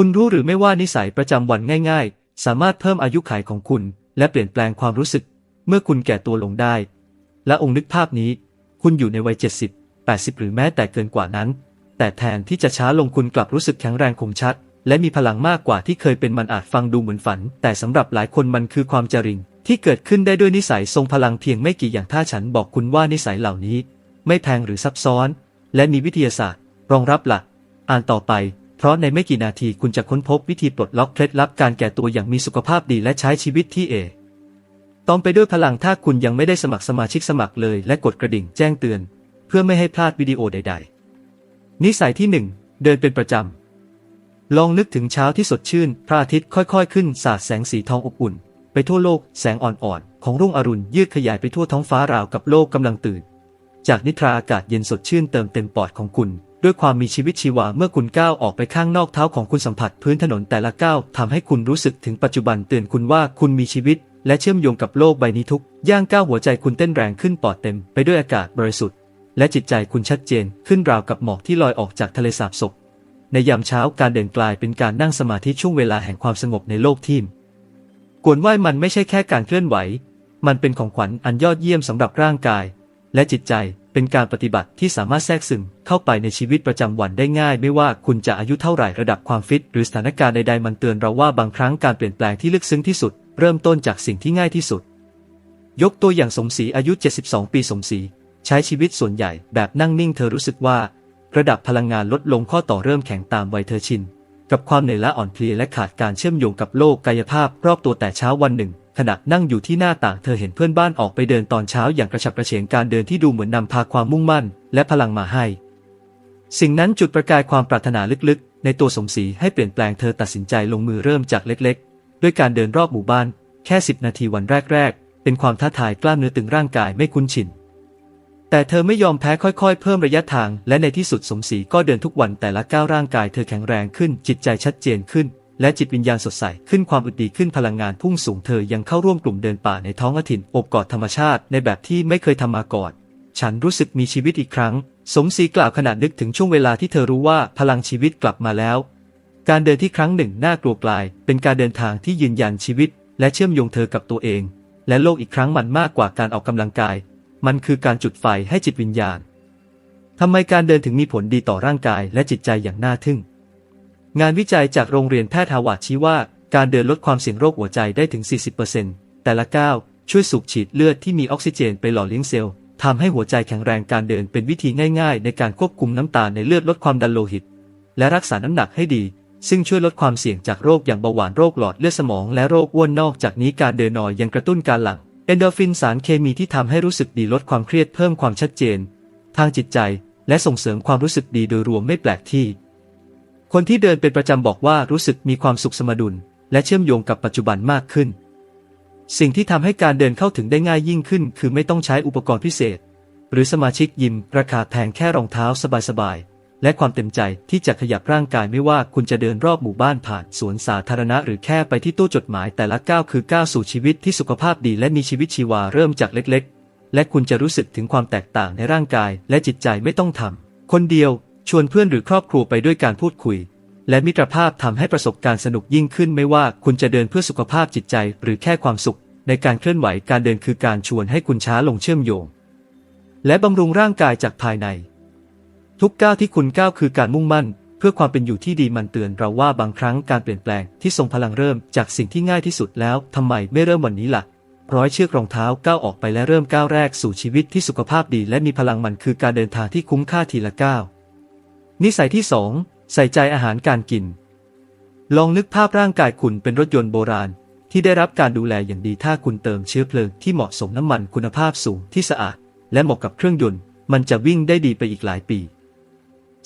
คุณรู้หรือไม่ว่านิสัยประจำวันง่าย ๆ สามารถเพิ่มอายุขัยของคุณ และเปลี่ยนแปลงความรู้สึก เมื่อคุณแก่ตัวลงได้ และองค์นึกภาพนี้ คุณอยู่ในวัย 70 80 หรือแม้แต่เกินกว่านั้น แต่แทนที่จะช้าลงคุณกลับรู้สึกแข็งแรงคมชัด และมีพลังมากกว่าที่เคยเป็นมันอาจฟังดูเหมือนฝัน แต่สำหรับหลายคนมันคือความจริง ที่เกิดขึ้นได้ด้วยนิสัยทรงพลังเพียงไม่กี่อย่างถ้าฉันบอกคุณว่านิสัยเหล่านี้ ไม่แพงหรือซับซ้อน และมีวิทยาศาสตร์ รองรับหลักอ่านต่อไป เพราะในไม่กี่นาทีคุณจะค้นพบวิธีปลดล็อกเคล็ดลับการแก่ตัวอย่างมีสุขภาพดีและใช้ชีวิตที่เอตอมไปด้วยพลังถ้าคุณยังไม่ได้สมัครสมาชิกสมัครเลยและกดกระดิ่งแจ้งเตือน เพื่อไม่ให้พลาดวิดีโอใด ๆ นิสัยที่ 1 เดินเป็นประจำ ลองนึกถึงเช้าที่สดชื่น พระอาทิตย์ค่อยๆ ขึ้นสาดแสงสีทองอบอุ่น ไปทั่วโลกแสงอ่อนๆ ของรุ่งอรุณยืดขยายไปทั่วท้องฟ้าราวกับโลกกำลังตื่น จากนิทราอากาศเย็นสดชื่นเติมเต็มปอดของคุณ ด้วยความมีชีวิตชีวาเมื่อคุณก้าวออกไปข้างนอกเท้าของคุณสัมผัสพื้นถนนแต่ละก้าวทำให้คุณรู้สึกถึงปัจจุบันเตือนคุณว่าคุณมีชีวิต และเชื่อมโยงกับโลกใบนี้ทุกย่างก้าวหัวใจคุณเต้นแรงขึ้นปอดเต็มไปด้วยอากาศบริสุทธิ์ และจิตใจคุณชัดเจนขึ้นราวกับหมอกที่ลอยออกจากทะเลสาบศพในยามเช้าการเดินกลายเป็นการนั่งสมาธิช่วงเวลาแห่งความสงบในโลกทิมกวนไหวมันไม่ใช่แค่การเคลื่อนไหว มันเป็นของขวัญอันยอดเยี่ยมสำหรับร่างกาย และจิตใจ เป็นการปฏิบัติที่สามารถแทรกซึมเข้าไปในชีวิตประจำวันได้ง่าย ไม่ว่าคุณจะอายุเท่าไหร่ระดับความฟิต หรือสถานการณ์ใดๆมันเตือนเราว่าบางครั้งการเปลี่ยนแปลงที่ลึกซึ้งที่สุด เริ่มต้นจากสิ่งที่ง่ายที่สุด ยกตัวอย่างสมศรีอายุ 72 ปีสมศรีใช้ชีวิตส่วนใหญ่แบบนั่งนิ่งเธอรู้สึกว่า ระดับพลังงานลดลงข้อต่อเริ่มแข็งตามวัยเธอชินกับความเหนื่อยล้าอ่อนเพลียและขาดการเชื่อมโยงกับโลกกายภาพรอบตัวแต่เช้าวันหนึ่ง ขณะนั่งอยู่ที่หน้าต่างเธอเห็นเพื่อนบ้านออกไปเดินตอนเช้าอย่างกระฉับกระเฉงการเดินที่ดูเหมือนนำพาความมุ่งมั่น และพลังมาให้ สิ่งนั้นจุดประกายความปรารถนาลึกๆ ในตัวสมศรีให้เปลี่ยนแปลงเธอตัดสินใจลงมือเริ่มจากเล็กๆ ด้วยการเดินรอบหมู่บ้าน แค่10นาทีวันแรกๆ เป็นความท้าทายกล้ามเนื้อตึงร่างกายไม่คุ้นชินแต่เธอไม่ยอมแพ้ค่อยๆ เพิ่มระยะทาง และในที่สุดสมศรีก็เดินทุกวันแต่ละก้าวร่างกายเธอแข็งแรงขึ้นจิตใจชัดเจนขึ้น และจิตวิญญาณสดใส ขึ้นความอึดดีขึ้นพลังงานพุ่งสูงเธอยังเข้าร่วมกลุ่มเดินป่าในท้องถิ่นอบกอดธรรมชาติในแบบที่ไม่เคยทำมาก่อน ฉันรู้สึกมีชีวิตอีกครั้ง สมศรีกล่าวขณะนึกถึงช่วงเวลาที่เธอรู้ว่าพลังชีวิตกลับมาแล้ว การเดินที่ครั้งหนึ่งน่ากลัวกลาย เป็นการเดินทางที่ยืนยันชีวิต และเชื่อมโยงเธอกับตัวเอง และโลกอีกครั้งมันมากกว่าการออกกำลังกาย มันคือการจุดไฟให้จิตวิญญาณทำไมการเดินถึงมีผลดีต่อร่างกายและจิตใจอย่างน่าทึ่ง งานวิจัยจากโรงเรียนแพทย์ฮาวาดชี้ว่า การเดินลดความเสี่ยงโรคหัวใจได้ถึง 40%แต่ละก้าวช่วยสูบฉีดเลือดที่มีออกซิเจนไปหล่อเลี้ยงเซลล์ทำให้หัวใจแข็งแรงการเดินเป็นวิธีง่ายๆ ในการควบคุมน้ำตาลในเลือดลดความดันโลหิต และรักษาน้ำหนักให้ดี ซึ่งช่วยลดความเสี่ยงจากโรคอย่างเบาหวานโรคหลอดเลือดสมองและโรคอ้วนนอกจากนี้การเดินนอยยังกระตุ้นการหลั่งเอนโดฟินสารเคมีที่ทำให้รู้สึกดีลดความเครียดเพิ่มความชัดเจน ทางจิตใจและส่งเสริมความรู้สึกดีโดยรวมไม่แปลกที่ คนที่เดินเป็นประจำบอกว่ารู้สึกมีความสุขสมดุล และเชื่อมโยงกับปัจจุบันมากขึ้น สิ่งที่ทำให้การเดินเข้าถึงได้ง่ายยิ่งขึ้น คือไม่ต้องใช้อุปกรณ์พิเศษ หรือสมาชิกยิมราคาแพงแค่รองเท้าสบายๆ และความเต็มใจที่จะขยับร่างกายไม่ว่าคุณจะเดินรอบหมู่บ้านผ่านสวนสาธารณะ หรือแค่ไปที่ตู้จดหมายแต่ละก้าวคือก้าวสู่ชีวิตที่สุขภาพดีและมีชีวิตชีวาเริ่มจากเล็ก ๆ และคุณจะรู้สึกถึงความแตกต่างในร่างกาย และจิตใจไม่ต้องทำคนเดียว ชวนเพื่อนหรือครอบครัวไปด้วยการพูดคุย และมิตรภาพทำให้ประสบการณ์สนุกยิ่งขึ้นไม่ว่าคุณจะเดินเพื่อสุขภาพจิตใจหรือแค่ความสุข ในการเคลื่อนไหวการเดินคือการชวนให้คุณช้าลงเชื่อมโยง และบำรุงร่างกายจากภายใน ทุกก้าวที่คุณก้าวคือการมุ่งมั่น เพื่อความเป็นอยู่ที่ดีมันเตือนเราว่าบางครั้งการเปลี่ยนแปลงที่ทรงพลังเริ่มจากสิ่งที่ง่ายที่สุดแล้วทำไมไม่เริ่มวันนี้ล่ะร้อยเชือกรองเท้าก้าวออกไปและเริ่มก้าวแรกสู่ชีวิตที่สุขภาพดีและมีพลังมันคือการเดินทางที่คุ้มค่าทีละก้าว นิสัยที่สองใส่ใจอาหารการกิน ลองนึกภาพร่างกายคุณเป็นรถยนต์โบราณ ที่ได้รับการดูแลอย่างดีถ้าคุณเติมเชื้อเพลิงที่เหมาะสมน้ำมันคุณภาพสูงที่สะอาด และเหมาะกับเครื่องยนต์ มันจะวิ่งได้ดีไปอีกหลายปี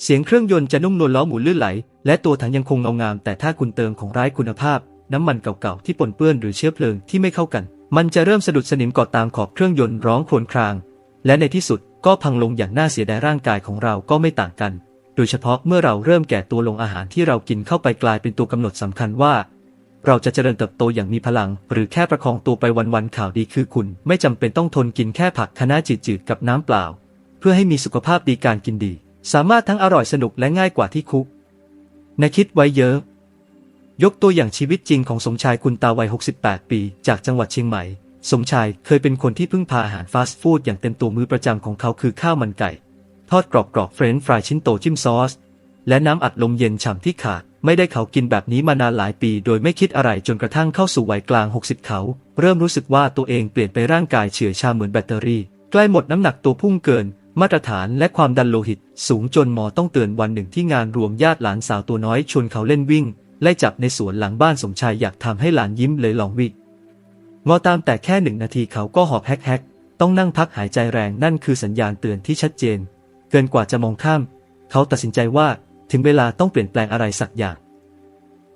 เสียงเครื่องยนต์จะนุ่มนวลล้อหมุนลื่นไหล และตัวถังยังคงเงางาม แต่ถ้าคุณเติมของร้ายคุณภาพ น้ำมันเก่าๆที่ปนเปื้อนหรือเชื้อเพลิงที่ไม่เข้ากัน มันจะเริ่มสะดุดสนิมเกาะตามขอบเครื่องยนต์ร้องโครวญคราง และในที่สุดก็พังลงอย่างน่าเสียดายร่างกายของเราก็ไม่ต่างกัน โดยเฉพาะเมื่อเราเริ่มแก่ตัวลงอาหารที่เรากินเข้าไปกลายเป็นตัวกำหนดสำคัญว่า เราจะเจริญเติบโตอย่างมีพลัง หรือแค่ประคองตัวไปวันๆข่าวดีคือคุณ ไม่จำเป็นต้องทนกินแค่ผักคะน้าจืดๆกับน้ำเปล่า เพื่อให้มีสุขภาพดีการกินดี สามารถทั้งอร่อยสนุกและง่ายกว่าที่คุกนาคิดไว้เยอะ ยกตัวอย่างชีวิตจริงของสมชายคุณตาวัย 68 ปี จากจังหวัดเชียงใหม่สมชายเคยเป็นคนที่พึ่งพาอาหารฟาสต์ฟู้ดอย่างเต็มตัวมือประจำของเขาคือข้าวมันไก่ ทอดกรอบๆเฟรนช์ฟรายชิ้นโตจิ้มซอส และน้ำอัดลมเย็นฉ่ำที่ขาด ไม่ได้เขากินแบบนี้มานานหลายปี โดยไม่คิดอะไรจนกระทั่งเข้าสู่วัยกลาง 60 เขา เริ่มรู้สึกว่าตัวเองเปลี่ยนไปร่างกายเฉื่อยชาเหมือนแบตเตอรี่ ใกล้หมดน้ำหนักตัวพุ่งเกิน มาตรฐานและความดันโลหิต สูงจนหมอต้องเตือนวันหนึ่งที่งานรวมญาติหลานสาวตัวน้อยชวนเขาเล่นวิ่งไล่จับในสวนหลังบ้านสมชายอยากทำให้หลานยิ้มเลยลองวิ่งงอตามแต่แค่หนึ่งนาทีเขาก็หอบแฮกๆต้องนั่งพักหายใจแรงนั่นคือสัญญาณเตือนที่ชัดเจน เกินกว่าจะมองข้าม เขาตัดสินใจว่าถึงเวลาต้องเปลี่ยนแปลงอะไรสักอย่าง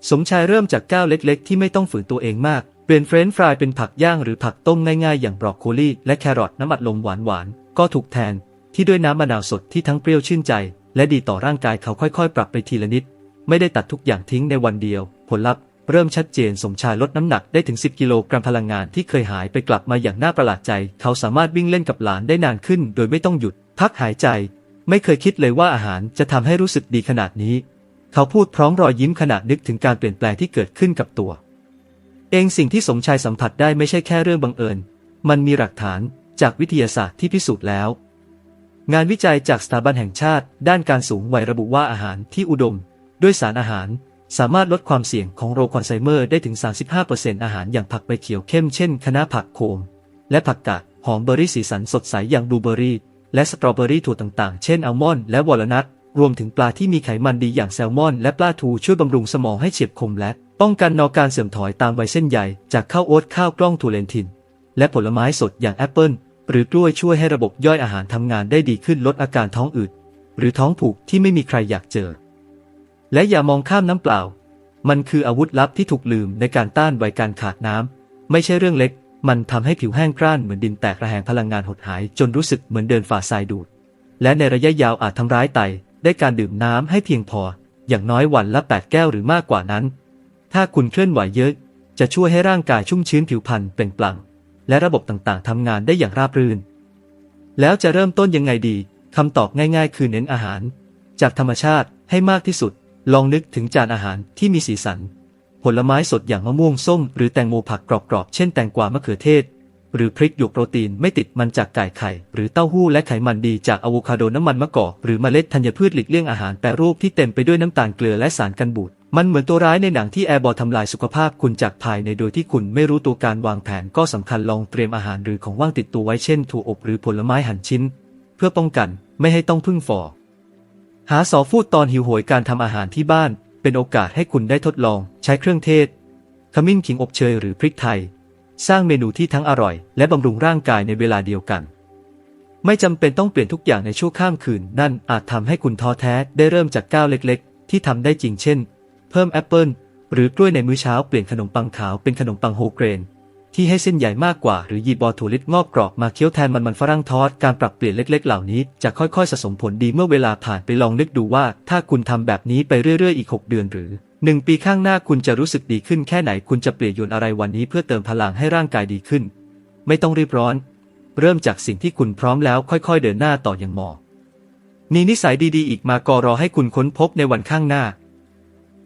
สมชายเริ่มจากก้าวเล็ก ๆ ที่ไม่ต้องฝืนตัวเองมาก เปลี่ยนเฟรนช์ฟรายเป็นผักย่างหรือผักต้มง่ายๆ อย่างบรอกโคลีและแครอทน้ำอัดลมหวานๆ ก็ถูกแทนที่ด้วยน้ำมะนาวสดที่ทั้งเปรี้ยวชื่นใจ และดีต่อร่างกายเขาค่อยๆ ปรับไปทีละนิด ไม่ได้ตัดทุกอย่างทิ้งในวันเดียว ผลลัพธ์เริ่มชัดเจนสมชายลดน้ำหนักได้ถึง 10 กิโลกรัมพลังงานที่เคยหายไปกลับมาอย่างน่าประหลาดใจ เขาสามารถวิ่งเล่นกับหลานได้นานขึ้น โดยไม่ต้องหยุด พักหายใจ ไม่เคยคิดเลยว่าอาหารจะทำให้รู้สึกดีขนาดนี้ เขาพูดพร้อมรอยยิ้มขณะนึกถึงการเปลี่ยนแปลงที่เกิดขึ้นกับตัว เองสิ่งที่สมชายสัมผัสได้ไม่ใช่แค่เรื่องบังเอิญ มันมีหลักฐานจากวิทยาศาสตร์ที่พิสูจน์แล้ว งานวิจัยจากสถาบันแห่งชาติ ด้านการสูงวัยระบุว่าอาหารที่อุดม ด้วยสารอาหาร สามารถลดความเสี่ยงของโรคอัลไซเมอร์ได้ถึง 35%อาหารอย่างผักใบเขียวเข้มเช่นคะน้าผักโขมและผักกาดหอมเบอร์รี่สีสันสดใสอย่างบลูเบอร์รี่ และสตรอเบอรี่ถั่วต่างๆ เช่นอัลมอนด์และวอลนัทรวมถึงปลาที่มีไขมันดีอย่างแซลมอน และปลาทูช่วยบำรุงสมองให้เฉียบคมและป้องกันนอการเสื่อมถอยตามวัยเส้นใหญ่จากข้าวโอ๊ตข้าวกล้องทูเลนทิน และผลไม้สดอย่างแอปเปิลหรือกล้วยช่วยให้ระบบย่อยอาหารทำงานได้ดีขึ้นลดอาการท้องอืดหรือท้องผูกที่ไม่มีใครอยากเจอ และอย่ามองข้ามน้ำเปล่า มันคืออาวุธลับที่ถูกลืมในการต้านไวการขาดน้ำไม่ใช่เรื่องเล็ก มันทำให้ผิวแห้งกร้านเหมือนดินแตกระแหงพลังงานหดหาย จนรู้สึกเหมือนเดินฝ่าทรายดูด และในระยะยาวอาจทำร้ายไตได้การดื่มน้ำให้เพียงพอ อย่างน้อยวันละ 8 แก้วหรือมากกว่านั้น ถ้าคุณเคลื่อนไหวเยอะ จะช่วยให้ร่างกายชุ่มชื้นผิวพรรณเปล่งปลั่ง และระบบต่างๆทำงานได้อย่างราบรื่น แล้วจะเริ่มต้นยังไงดีคำตอบง่ายๆ คือเน้นอาหาร จากธรรมชาติให้มากที่สุด ลองนึกถึงจานอาหารที่มีสีสัน ผลไม้สดอย่างมะม่วงส้ม หรือแตงโมผักกรอบๆ เช่นแตงกวามะเขือเทศ หรือพริกหยวกโปรตีนไม่ติดมันจากไก่ไข่ หรือเต้าหู้และไขมันดีจากอะโวคาโดน้ำมันมะกอกหรือเมล็ดธัญพืชหลีกเลี่ยงอาหารแปรรูปที่เต็มไปด้วยน้ำตาลเกลือและสารกันบูดมันเหมือนตัวร้ายในหนังที่แอร์บอลทำลายสุขภาพคุณจากภายในโดยที่คุณไม่รู้ตัวการวางแผนก็สำคัญลองเตรียมอาหารหรือของว่างติดตัวไว้เช่นถั่วอบหรือผลไม้หั่นชิ้น เพื่อป้องกันไม่ให้ต้องพึ่งฟอหาสอฟูดตอนหิวโหยการทำอาหารที่บ้าน เป็นโอกาสให้คุณได้ทดลองใช้เครื่องเทศ ขมิ้นขิงอบเชยหรือพริกไทย สร้างเมนูที่ทั้งอร่อย และบำรุงร่างกายในเวลาเดียวกัน ไม่จำเป็นต้องเปลี่ยนทุกอย่างในชั่วข้ามคืน นั่นอาจทำให้คุณท้อแท้ได้เริ่มจากก้าวเล็กๆ ที่ทำได้จริงเช่น เพิ่มแอปเปิลหรือกล้วยในมื้อเช้าเปลี่ยนขนมปังขาวเป็นขนมปังโฮเกรน ที่ให้เส้นใหญ่มากกว่า หรือยิบบอลถั่วลิตงอกกรอบมาเคี้ยวแทนมันมันฝรั่งทอดการปรับเปลี่ยนเล็ก ๆ เหล่านี้จะค่อยๆสะสมผลดีเมื่อเวลาผ่านไปลองนึกดูว่า ถ้าคุณทำแบบนี้ไปเรื่อยๆอีก 6 เดือนหรือ1ปีข้างหน้าคุณจะรู้สึกดีขึ้นแค่ไหนคุณจะเปลี่ยนโยนอะไรวันนี้เพื่อเติมพลังให้ร่างกายดีขึ้น ไม่ต้องรีบร้อน เริ่มจากสิ่งที่คุณพร้อมแล้วค่อยๆ เดินหน้าต่ออย่างหมอมีนิสัยดีๆ อีกมากอรอให้คุณค้นพบในวันข้างหน้า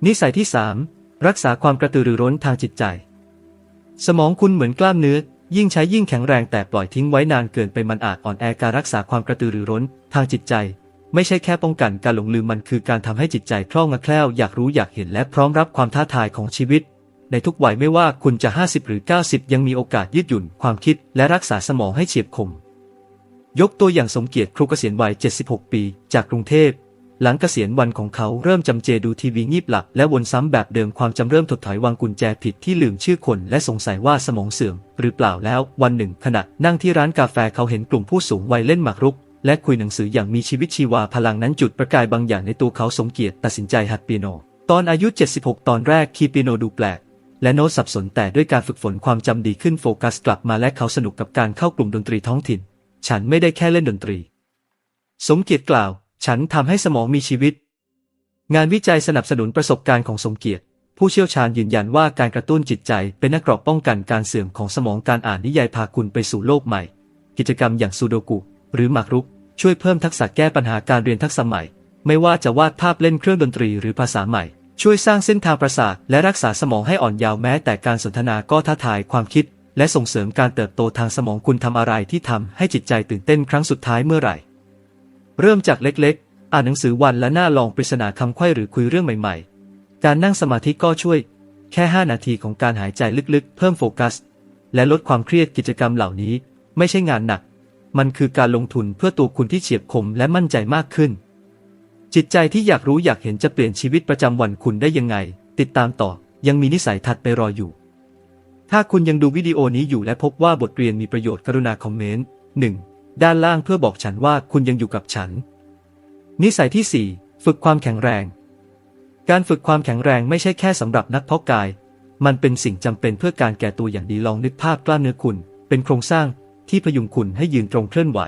นิสัยที่ 3 รักษาความกระตือรือร้นทางจิตใจ สมองคุณเหมือนกล้ามเนื้อ ยิ่งใช้ยิ่งแข็งแรงแต่ปล่อยทิ้งไว้นานเกินไปมันอาจอ่อนแอการรักษาความกระตือรือร้น ทางจิตใจ ไม่ใช่แค่ป้องกันการหลงลืมมันคือการทำให้จิตใจคล่องแคล่วอยากรู้อยากเห็นและพร้อมรับความท้าทายของชีวิต ในทุกวัยไม่ว่าคุณจะ 50 หรือ 90 ยังมีโอกาสยืดหยุ่น ความคิดและรักษาสมองให้เฉียบคม ยกตัวอย่างสมเกียรติครูเกษียณวัย 76 ปี จากกรุงเทพ หลังเกษียณวันของเขาเริ่มจำเจดูทีวีงีบหลับและวนซ้ำแบบเดิมความจำเริ่มถดถอยวางกุญแจผิดที่ลืมชื่อคนและสงสัยว่าสมองเสื่อม หรือเปล่าแล้ว วันหนึ่ง ขณะนั่งที่ร้านกาแฟเขาเห็นกลุ่มผู้สูงวัยเล่นหมากรุก และคุยหนังสืออย่างมีชีวิตชีวาพลังนั้นจุดประกายบางอย่างในตัวเขาสมเกียรติตัดสินใจหัดเปียโน ตอนอายุ 76 ตอนแรกคีเปียโนดูแปลกและโน้ตสับสนแต่ด้วยการฝึกฝนความจำดีขึ้นโฟกัสกลับมาและเขาสนุกกับการเข้ากลุ่มดนตรีท้องถิ่น ฉันไม่ได้แค่เล่นดนตรี สมเกียรติกล่าว ฉันทำให้สมองมีชีวิต งานวิจัยสนับสนุนประสบการณ์ของสมเกียรติ ผู้เชี่ยวชาญยืนยันว่าการกระตุ้นจิตใจเป็นนักกรอบป้องกันการเสื่อมของสมองการอ่านนิยายพาคุณไปสู่โลกใหม่ กิจกรรมอย่างซูโดกุ หรือหมากรุก ช่วยเพิ่มทักษะแก้ปัญหาการเรียนทักษะใหม่ ไม่ว่าจะวาดภาพเล่นเครื่องดนตรีหรือภาษาใหม่ ช่วยสร้างเส้นทางประสาทและรักษาสมองให้อ่อนยาวแม้แต่การสนทนาก็ท้าทายความคิด และส่งเสริมการเติบโตทางสมองคุณทำอะไรที่ทำให้จิตใจตื่นเต้นครั้งสุดท้ายเมื่อไหร่ เริ่มจากเล็กๆ อ่านหนังสือวันและหน้าลองปริศนาคำไขว้หรือคุยเรื่องใหม่ๆ การนั่งสมาธิก็ช่วย แค่ 5 นาทีของการหายใจลึกๆ เพิ่มโฟกัส และลดความเครียดกิจกรรมเหล่านี้ ไม่ใช่งานหนัก มันคือการลงทุนเพื่อตัวคุณที่เฉียบคมและมั่นใจมากขึ้น จิตใจที่อยากรู้อยากเห็นจะเปลี่ยนชีวิตประจำวันคุณได้ยังไง ติดตามต่อ ยังมีนิสัยถัดไปรออยู่ ถ้าคุณยังดูวิดีโอนี้อยู่และพบว่าบทเรียนมีประโยชน์กรุณาคอมเมนต์ 1. ด้านล่างเพื่อบอกฉันว่าคุณยังอยู่กับฉัน นิสัยที่ 4 ฝึกความแข็งแรง การฝึกความแข็งแรงไม่ใช่แค่สำหรับนักเพาะกาย มันเป็นสิ่งจำเป็นเพื่อการแก่ตัวอย่างดีลองนึกภาพกล้ามเนื้อคุณ เป็นโครงสร้างที่พยุงคุณให้ยืนตรงเคลื่อนไหว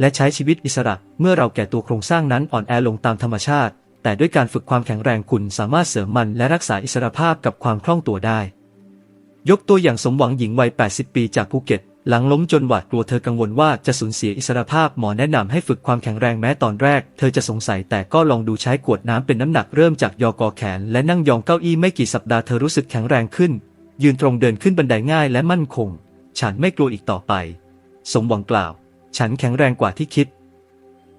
และใช้ชีวิตอิสระเมื่อเราแก่ตัวโครงสร้างนั้นอ่อนแอลงตามธรรมชาติ แต่ด้วยการฝึกความแข็งแรงคุณสามารถเสริมมันและรักษาอิสรภาพกับความคล่องตัวได้ ยกตัวอย่างสมหวังหญิงวัย 80 ปีจากภูเก็ต หลังล้มจนหวาดกลัวเธอกังวลว่าจะสูญเสียอิสรภาพหมอแนะนำให้ฝึกความแข็งแรงแม้ตอนแรก เธอจะสงสัยแต่ก็ลองดูใช้กวดน้ำเป็นน้ำหนักเริ่มจากยอกอแขน และนั่งยองเก้าอี้ไม่กี่สัปดาห์เธอรู้สึกแข็งแรงขึ้น ยืนตรงเดินขึ้นบันไดง่ายและมั่นคง ฉันไม่กลัวอีกต่อไป สมหวังกล่าว ฉันแข็งแรงกว่าที่คิด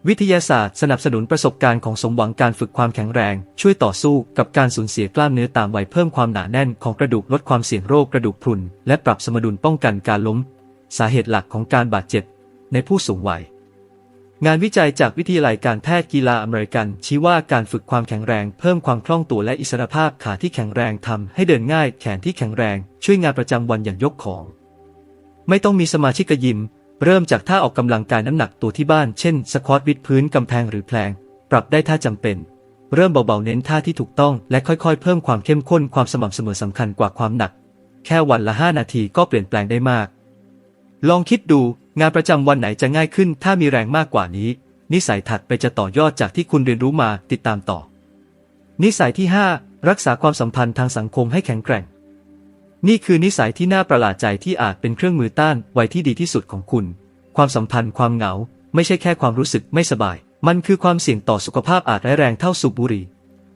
วิทยาศาสตร์สนับสนุนประสบการณ์ของสมหวังการฝึกความแข็งแรง ช่วยต่อสู้กับการสูญเสียกล้ามเนื้อตามวัยเพิ่มความหนาแน่นของกระดูกลดความเสี่ยงโรคกระดูกพรุนและปรับสมดุลป้องกันการล้ม สาเหตุหลักของการบาดเจ็บในผู้สูงวัย งานวิจัยจากวิทยาลัยการแพทย์กีฬาอเมริกัน ชี้ว่าการฝึกความแข็งแรงเพิ่มความคล่องตัวและอิสรภาพขาที่แข็งแรงทำให้เดินง่าย แขนที่แข็งแรงช่วยงานประจำวันอย่างยกของ ไม่ต้องมีสมาชิกยิม เริ่มจากท่าออกกำลังกายน้ำหนักตัวที่บ้าน เช่นสควอตวิดพื้นกำแพงหรือแพลง ปรับได้ถ้าจำเป็น เริ่มเบาๆเน้นท่าที่ถูกต้อง และค่อยๆ เพิ่มความเข้มข้นความสม่ำเสมอสำคัญกว่าความหนัก แค่วันละ 5 นาทีก็เปลี่ยนแปลงได้มาก ลองคิดดูงานประจำวันไหนจะง่ายขึ้น ถ้ามีแรงมากกว่านี้ นิสัยถัดไปจะต่อยอดจากที่คุณเรียนรู้มาติดตามต่อ นิสัยที่ 5 รักษาความสัมพันธ์ทางสังคมให้แข็งแกร่ง นี่คือนิสัยที่น่าประหลาดใจที่อาจเป็นเครื่องมือต้านไวที่ดีที่สุดของคุณ ความสัมพันธ์ความเหงา ไม่ใช่แค่ความรู้สึกไม่สบาย มันคือความเสี่ยงต่อสุขภาพอาจร้ายแรงเท่าสูบบุหรี่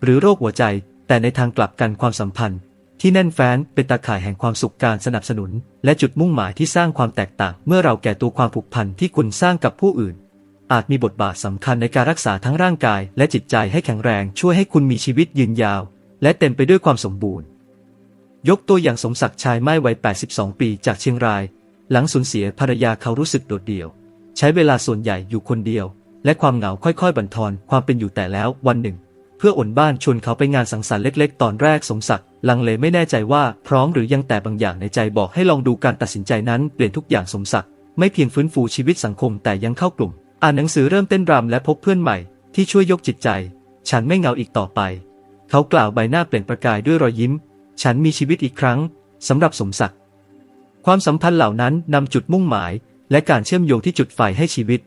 หรือโรคหัวใจ แต่ในทางกลับกันความสัมพันธ์ ที่แน่นแฟ้นเป็นตาข่ายแห่งความสุขการสนับสนุน และจุดมุ่งหมายที่สร้างความแตกต่าง เมื่อเราแก่ตัวความผูกพันที่คุณสร้างกับผู้อื่น อาจมีบทบาทสำคัญในการรักษาทั้งร่างกาย และจิตใจให้แข็งแรงช่วยให้คุณมีชีวิตยืนยาว และเต็มไปด้วยความสมบูรณ์ ยกตัวอย่างสมศักดิ์ชายไม้วัย 82 ปีจากเชียงราย หลังสูญเสียภรรยาเขารู้สึกโดดเดี่ยว ใช้เวลาส่วนใหญ่อยู่คนเดียว และความเหงาค่อยๆ บั่นทอนความเป็นอยู่แต่แล้ววันหนึ่ง เพื่ออ่นบ้านชวนเขาไปงานสังสรรค์เล็ก ๆ ตอนแรกสมศักดิ์ ลังเลไม่แน่ใจว่าพร้อมหรือยังแต่บางอย่างในใจบอกให้ลองดูการตัดสินใจนั้นเปลี่ยนทุกอย่างสมศักดิ์ไม่เพียงฟื้นฟูชีวิตสังคมแต่ยังเข้ากลุ่ม อ่านหนังสือเริ่มเต้นรำและพบเพื่อนใหม่ ที่ช่วยยกจิตใจ ฉันไม่เหงาอีกต่อไป เขากล่าวใบหน้าเปล่งประกายด้วยรอยยิ้ม ฉันมีชีวิตอีกครั้งสำหรับสมศักดิ์ความสัมพันธ์เหล่านั้นนำจุดมุ่งหมาย และการเชื่อมโยงที่จุดไฟให้ชีวิต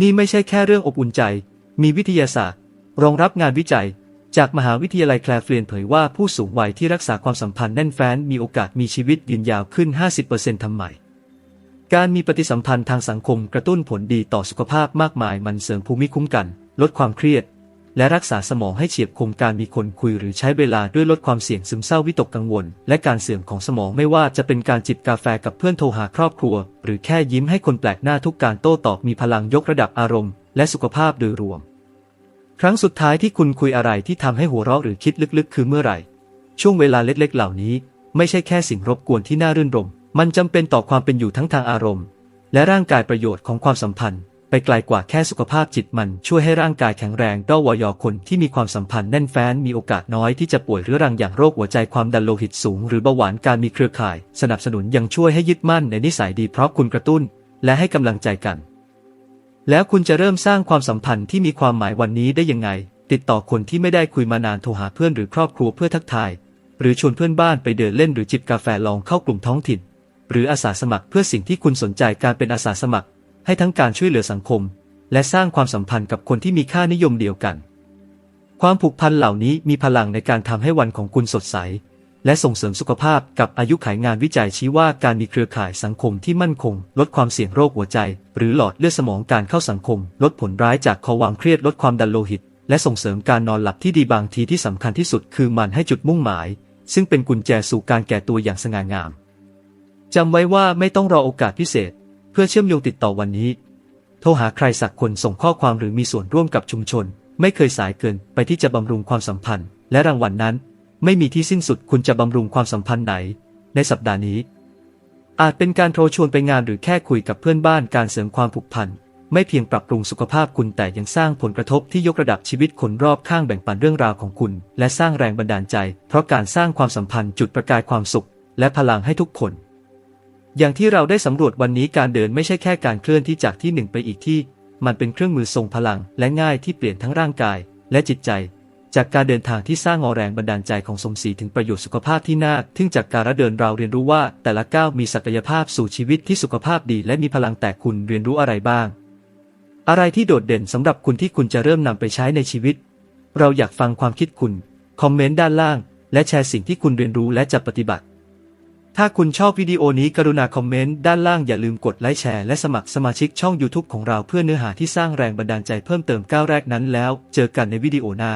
นี่ไม่ใช่แค่เรื่องอบอุ่นใจ มีวิทยาศาสตร์ รองรับงานวิจัย จากมหาวิทยาลัยแคลฟเลียนเผยว่าผู้สูงวัยที่รักษาความสัมพันธ์แน่นแฟ้นมีโอกาสมีชีวิตยืนยาวขึ้น 50%ทำไมการมีปฏิสัมพันธ์ทางสังคมกระตุ้นผลดีต่อสุขภาพมากมาย มันเสริมภูมิคุ้มกัน ลดความเครียด และรักษาสมองให้เฉียบคมการมีคนคุยหรือใช้เวลาด้วยลดความเสี่ยงซึมเศร้าวิตกกังวล และการเสื่อมของสมองไม่ว่าจะเป็นการจิบกาแฟกับเพื่อนโทรหาครอบครัว หรือแค่ยิ้มให้คนแปลกหน้าทุกการโต้ตอบมีพลังยกระดับอารมณ์ และสุขภาพโดยรวม ครั้งสุดท้ายที่คุณคุยอะไรที่ทำให้หัวเราะหรือคิดลึกๆ คือเมื่อไหร่ ช่วงเวลาเล็กๆ เหล่านี้ ไม่ใช่แค่สิ่งรบกวนที่น่ารื่นรม มันจำเป็นต่อความเป็นอยู่ทั้งทางอารมณ์ และร่างกายประโยชน์ของความสัมพันธ์ ไปไกลกว่าแค่สุขภาพจิตมันช่วยให้ร่างกายแข็งแรงด้อวยอคนที่มีความสัมพันธ์แน่นแฟ้นมีโอกาสน้อยที่จะป่วยเรื้อรังอย่างโรคหัวใจความดันโลหิตสูง หรือเบาหวานการมีเครือข่าย สนับสนุนยังช่วยให้ยึดมั่นในนิสัยดีเพราะคุณกระตุ้น และให้กำลังใจกัน แล้วคุณจะเริ่มสร้างความสัมพันธ์ที่มีความหมายวันนี้ได้ยังไง ติดต่อคนที่ไม่ได้คุยมานานโทรหาเพื่อนหรือครอบครัวเพื่อทักทาย หรือชวนเพื่อนบ้านไปเดินเล่นหรือจิบกาแฟลองเข้ากลุ่มท้องถิ่น หรืออาสาสมัครเพื่อสิ่งที่คุณสนใจการเป็นอาสาสมัคร ให้ทั้งการช่วยเหลือสังคม และสร้างความสัมพันธ์กับคนที่มีค่านิยมเดียวกัน ความผูกพันเหล่านี้มีพลังในการทำให้วันของคุณสดใส และส่งเสริมสุขภาพกับอายุขายงานวิจัยชี้ว่าการมีเครือข่ายสังคมที่มั่นคง ลดความเสี่ยงโรคหัวใจ หรือหลอดเลือดสมองการเข้าสังคม ลดผลร้ายจากภาวะเครียดลดความดันโลหิต และส่งเสริมการนอนหลับที่ดีบางทีที่สำคัญที่สุดคือมันให้จุดมุ่งหมาย ซึ่งเป็นกุญแจสู่การแก่ตัวอย่างสง่างามจำไว้ว่าไม่ต้องรอโอกาสพิเศษ เพื่อเชื่อมโยงติดต่อวันนี้ โทรหาใครสักคนส่งข้อความหรือมีส่วนร่วมกับชุมชน ไม่เคยสายเกินไปที่จะบำรุงความสัมพันธ์ และรางวัลนนั้น ไม่มีที่สิ้นสุดคุณจะบำรุงความสัมพันธ์ไหน ในสัปดาห์นี้ อาจเป็นการโทรชวนไปงานหรือแค่คุยกับเพื่อนบ้านการเสริมความผูกพันไม่เพียงปรับปรุงสุขภาพคุณแต่ยังสร้างผลกระทบที่ยกระดับชีวิตคนรอบข้างแบ่งปันเรื่องราวของคุณ และสร้างแรงบันดาลใจ เพราะการสร้างความสัมพันธ์จุดประกายความสุข และพลังให้ทุกคน อย่างที่เราได้สำรวจวันนี้การเดินไม่ใช่แค่การเคลื่อนที่จากที่หนึ่งไปอีกที่ มันเป็นเครื่องมือทรงพลังและง่ายที่เปลี่ยนทั้งร่างกาย และจิตใจ จากการเดินทางที่สร้างอแรงบันดาลใจของสมศรีถึงประโยชน์สุขภาพที่น่าทึ่งจากการเดินเราเรียนรู้ว่าแต่ละก้าวมีศักยภาพสู่ชีวิตที่สุขภาพดีและมีพลังแต่คุณเรียนรู้อะไรบ้าง อะไรที่โดดเด่นสำหรับคุณที่คุณจะเริ่มนำไปใช้ในชีวิต เราอยากฟังความคิดคุณ คอมเมนต์ด้านล่าง และแชร์สิ่งที่คุณเรียนรู้และจะปฏิบัติ ถ้าคุณชอบวิดีโอนี้กรุณาคอมเมนต์ด้านล่างอย่าลืมกดไลค์แชร์และสมัครสมาชิกช่อง YouTube ของเราเพื่อเนื้อหาที่สร้างแรงบันดาลใจเพิ่มเติมก้าวแรกนั้นแล้ว เจอกันในวิดีโอหน้า